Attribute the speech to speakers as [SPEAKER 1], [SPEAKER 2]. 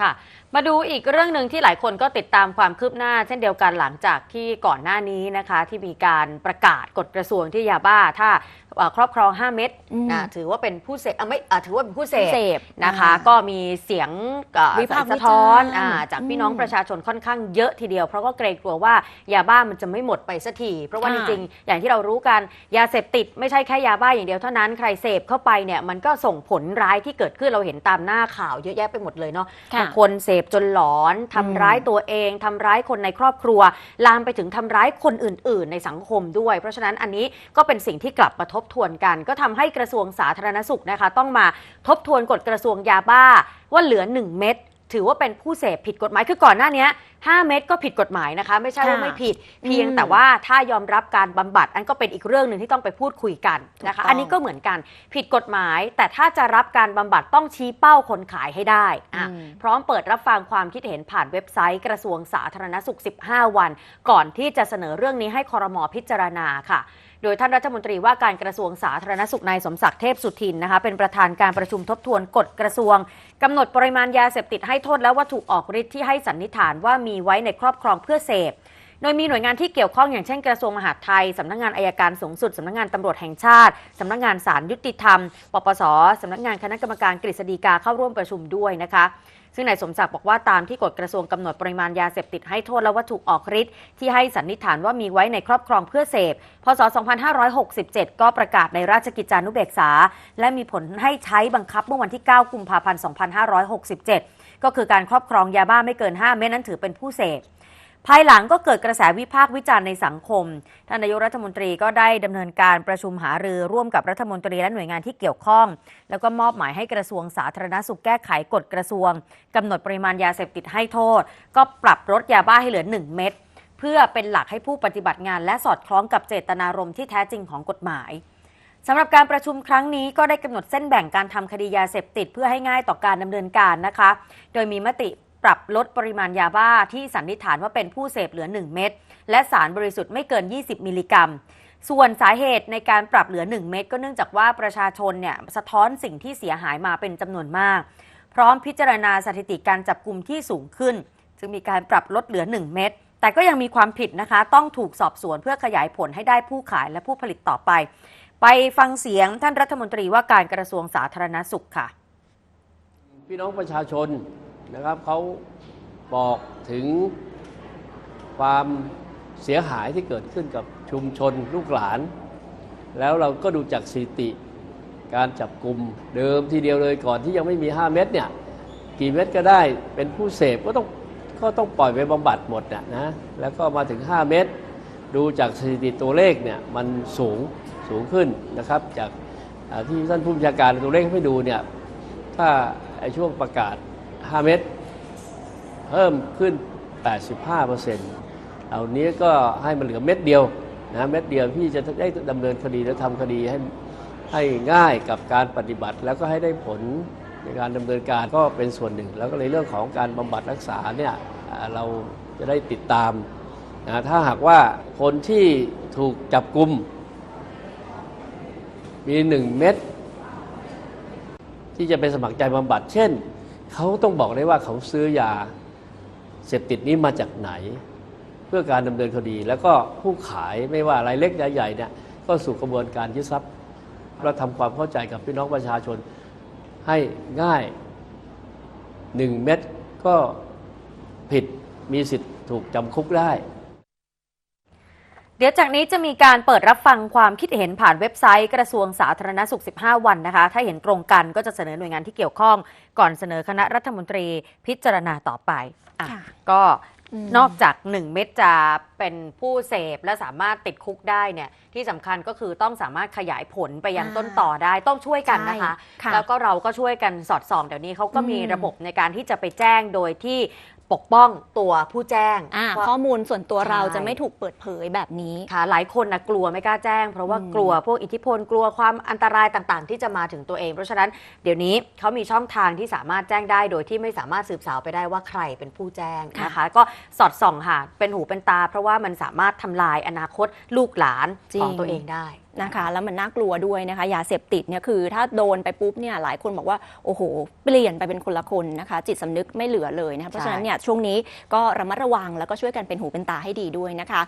[SPEAKER 1] ค่ะมาดูอีกเรื่องหนึ่งที่หลายคนก็ติดตามความคืบหน้า เช่นเดียวกันหลังจากที่ก่อนหน้านี้นะคะ ที่มีการประกาศกฎกระทรวงที่ยาบ้า ถ้า ครอบครอง 5 เม็ด
[SPEAKER 2] อืม
[SPEAKER 1] นะถือว่าเป็นผู้เสพอะไม่อะถือว่าเป็นผู้เสพ
[SPEAKER 2] เสพ
[SPEAKER 1] นะคะ
[SPEAKER 2] อ่า
[SPEAKER 1] ก็มีเสียงเอ่อ
[SPEAKER 2] วิพากษ์
[SPEAKER 1] สะท้อน
[SPEAKER 2] วิจารณ์
[SPEAKER 1] อ่าจากพี่น้อง
[SPEAKER 2] อืม
[SPEAKER 1] ประชาชนค่อนข้างเยอะทีเดียว เพราะก็เกรงกลัวว่ายาบ้ามันจะไม่หมดไปสักที เพราะว่าจ
[SPEAKER 2] ค่ะ
[SPEAKER 1] ริงๆอย่างที่เรารู้กันยาเสพติดไม่ใช่แค่ยาบ้าอย่างเดียวเท่านั้นใครเสพเข้าไปเนี่ยมันก็ส่งผลร้ายที่เกิดขึ้นเราเห็นตามหน้าข่าวเยอะแยะไปหมดเลยเนาะ
[SPEAKER 2] ค่ะ
[SPEAKER 1] บางคนเสพจนหลอนทำ
[SPEAKER 2] อืม
[SPEAKER 1] ร้ายตัวเองทำร้ายคนในครอบครัว ลามไปถึงทำร้ายคนอื่น ๆ ในสังคมด้วย เพราะฉะนั้นอันนี้ก็เป็นสิ่งที่กลับมาทบทวนกัน ก็ทำให้กระทรวงสาธารณสุขนะคะ ต้องมาทบทวนกฎกระทรวงยาบ้าว่าเหลือ 1 เม็ดถือว่าเป็นผู้เสพผิดกฎหมายคือก่อนหน้านี้5เม็ดก็ผิดกฎหมายนะคะ ไม่ใช่ว่า
[SPEAKER 2] ค่ะ
[SPEAKER 1] ไม่ผิด เพียง
[SPEAKER 2] อืม
[SPEAKER 1] แต่ว่าถ้ายอมรับการบำบัด อันก็เป็นอีกเรื่องหนึ่งที่ต้องไปพูดคุยกันนะคะ
[SPEAKER 2] ถูกต้อง
[SPEAKER 1] อันนี้ก็เหมือนกันผิดกฎหมาย แต่ถ้าจะรับการบำบัดต้องชี้เป้าคนขายให้ได้อะ
[SPEAKER 2] อืม
[SPEAKER 1] พร้อมเปิดรับฟังความคิดเห็นผ่านเว็บไซต์ กระทรวงสาธารณสุข 15 วัน ก่อนที่จะเสนอเรื่องนี้ให้คอรมอพิจารณาค่ะ โดยท่านรัฐมนตรีว่าการกระทรวงสาธารณสุขนายสมศักดิ์เทพสุทินนะคะเป็นประธานการประชุมทบทวนกฎกระทรวงกำหนดปริมาณยาเสพติดให้โทษและวัตถุออกฤทธิ์ที่ให้สันนิษฐานว่ามีไว้ในครอบครองเพื่อเสพ โดยมีหน่วยงานที่เกี่ยวข้องอย่างเช่นกระทรวงมหาดไทยสำนักงานอายการสูงสุดสำนักงานตำรวจแห่งชาติสำนักงานศาลยุติธรรม ปปสสำนักงานคณะกรรมการกฤษฎีกาเข้าร่วมประชุมด้วยนะคะซึ่งนายสมศักดิ์บอกว่าตามที่กฎกระทรวงกำหนดปริมาณยาเสพติดให้โทษและวัตถุออกฤทธิ์ที่ให้สันนิษฐานว่ามีไว้ในครอบครองเพื่อเสพ พศ 2567 ก็ประกาศในราชกิจจานุเบกษา และมีผลให้ใช้บังคับเมื่อวันที่ 9 กุมภาพันธ์ 2567 ก็คือการครอบครองยาบ้าไม่เกิน 5 เม็ดนั้นถือเป็นผู้เสพ ภายหลังก็เกิดกระแสวิพากษ์วิจารณ์ในสังคม ท่านนายกรัฐมนตรีก็ได้ดำเนินการประชุมหารือร่วมกับรัฐมนตรีและหน่วยงานที่เกี่ยวข้อง แล้วก็มอบหมายให้กระทรวงสาธารณสุขแก้ไขกฎกระทรวงกำหนดปริมาณยาเสพติดให้โทษ ก็ปรับลดยาบ้าให้เหลือ 1 เม็ดเพื่อเป็นหลักให้ผู้ปฏิบัติงาน และสอดคล้องกับเจตนารมณ์ที่แท้จริงของกฎหมายสำหรับการประชุมครั้งนี้ก็ได้กำหนดเส้นแบ่งการทำคดียาเสพติดเพื่อให้ง่ายต่อการดำเนินการนะคะ โดยมีมติ ปรับลดปริมาณยาบ้าที่สันนิษฐานว่าเป็นผู้เสพเหลือ 1 เม็ดและสารบริสุทธิ์ไม่เกิน 20 มิลลิกรัม ส่วนสาเหตุในการปรับเหลือ 1 เม็ดก็เนื่องจากว่าประชาชนเนี่ยสะท้อนสิ่งที่เสียหายมาเป็นจำนวนมาก พร้อมพิจารณาสถิติการจับกลุ่มที่สูงขึ้น จึงมีการปรับลดเหลือ 1 เม็ดแต่ก็ยังมีความผิดนะคะ ต้องถูกสอบสวนเพื่อขยายผลให้ได้ผู้ขายและผู้ผลิตต่อไป ไปฟังเสียงท่านรัฐมนตรีว่าการกระทรวงสาธารณสุขค่ะ
[SPEAKER 3] พี่น้องประชาชน นะครับเขาบอกถึงความเสียหายที่เกิดขึ้นกับชุมชนลูกหลาน แล้วเราก็ดูจากสิติการจับกลุ่มเดิมทีเดียวเลยก่อนที่ยังไม่มี 5 เม็ดเนี่ยกี่เม็ดก็ได้เป็นผู้เสพก็ต้องก็ต้องปล่อยไปบำบัดหมดนะนะแล้วก็มาถึง 5 เม็ดดูจากสถิติตัวเลขเนี่ยมันสูงสูงขึ้นนะครับจากที่ท่านผู้บัญชาการตัวเลขให้ดูเนี่ยถ้าไอ้ช่วงประกาศ 5 เม็ดเพิ่มขึ้น 85เปอร์เซ็นต์เอานี้ก็ให้มันเหลือเม็ดเดียวนะเม็ดเดียวพี่จะได้ดำเนินคดีและทำคดีให้ให้ง่ายกับการปฏิบัติ แล้วก็ให้ได้ผลในการดำเนินการก็เป็นส่วนหนึ่ง แล้วก็ในเรื่องของการบำบัดรักษาเนี่ยเราจะได้ติดตามนะถ้าหากว่าคนที่ถูกจับกลุ่มมีหนึ่งเม็ดที่จะไปสมัครใจบำบัดเช่น เขาต้องบอกได้ว่าเขาซื้อยาเสพติดนี้มาจากไหน เพื่อการดำเนินคดี แล้วก็ผู้ขายไม่ว่ารายเล็กรายใหญ่เนี่ยก็สู่กระบวนการยึดทรัพย์เราทำความเข้าใจกับพี่น้องประชาชนให้ง่ายหนึ่งเม็ดก็ผิดมีสิทธิ์ถูกจำคุกได้
[SPEAKER 1] เดี๋ยวจากนี้จะมีการเปิดรับฟังความคิดเห็นผ่านเว็บไซต์กระทรวงสาธารณสุข 15 วันนะคะ ถ้าเห็นตรงกันก็จะเสนอหน่วยงานที่เกี่ยวข้อง ก่อนเสนอคณะรัฐมนตรีพิจารณาต่อไปอะ
[SPEAKER 2] ค่ะ
[SPEAKER 1] ก็
[SPEAKER 2] อืม
[SPEAKER 1] นอกจาก 1 เม็ดจะ เป็นผู้เสพและสามารถติดคุกได้เนี่ยที่สำคัญก็คือต้องสามารถขยายผลไปยัง
[SPEAKER 2] อ่า
[SPEAKER 1] ต้นต่อได้ต้องช่วยกันนะคะ
[SPEAKER 2] ใช่ค่ะ
[SPEAKER 1] แล้วก็เราก็ช่วยกันสอดส่องเดี๋ยวนี้เขาก็มี
[SPEAKER 2] อืม
[SPEAKER 1] ระบบในการที่จะไปแจ้งโดยที่ปกป้องตัวผู้แจ้ง
[SPEAKER 2] อ่า
[SPEAKER 1] ว่า
[SPEAKER 2] ข้อมูลส่วนตัวเรา
[SPEAKER 1] ใช่
[SPEAKER 2] จะไม่ถูกเปิดเผยแบบนี้
[SPEAKER 1] ค่ะหลายคนนะกลัวไม่กล้าแจ้ง เพราะว่า
[SPEAKER 2] อืม
[SPEAKER 1] กลัวพวกอิทธิพลกลัวความอันตรายต่างๆ ที่จะมาถึงตัวเอง เพราะฉะนั้นเดี๋ยวนี้เขามีช่องทางที่สามารถแจ้งได้ โดยที่ไม่สามารถสืบสาวไปได้ว่าใครเป็นผู้แจ้งนะคะ ก็สอดส่องค่ะเป็นหูเป็นตาเพราะว่ามันสามารถทำลายอนาคตลูกหลาน
[SPEAKER 2] จริง
[SPEAKER 1] ของตัวเองได้
[SPEAKER 2] นะคะแล้วมันน่ากลัวด้วยนะคะยาเสพติดเนี่ยคือถ้าโดนไปปุ๊บเนี่ยหลายคนบอกว่าโอ้โห เปลี่ยนไปเป็นคนละคนนะคะ จิตสำนึกไม่เหลือเลยนะคะเพราะฉะนั้นเนี่ยช่วงนี้ก็ระมัดระวังแล้วก็ช่วยกันเป็นหูเป็นตาให้ดีด้วยนะคะ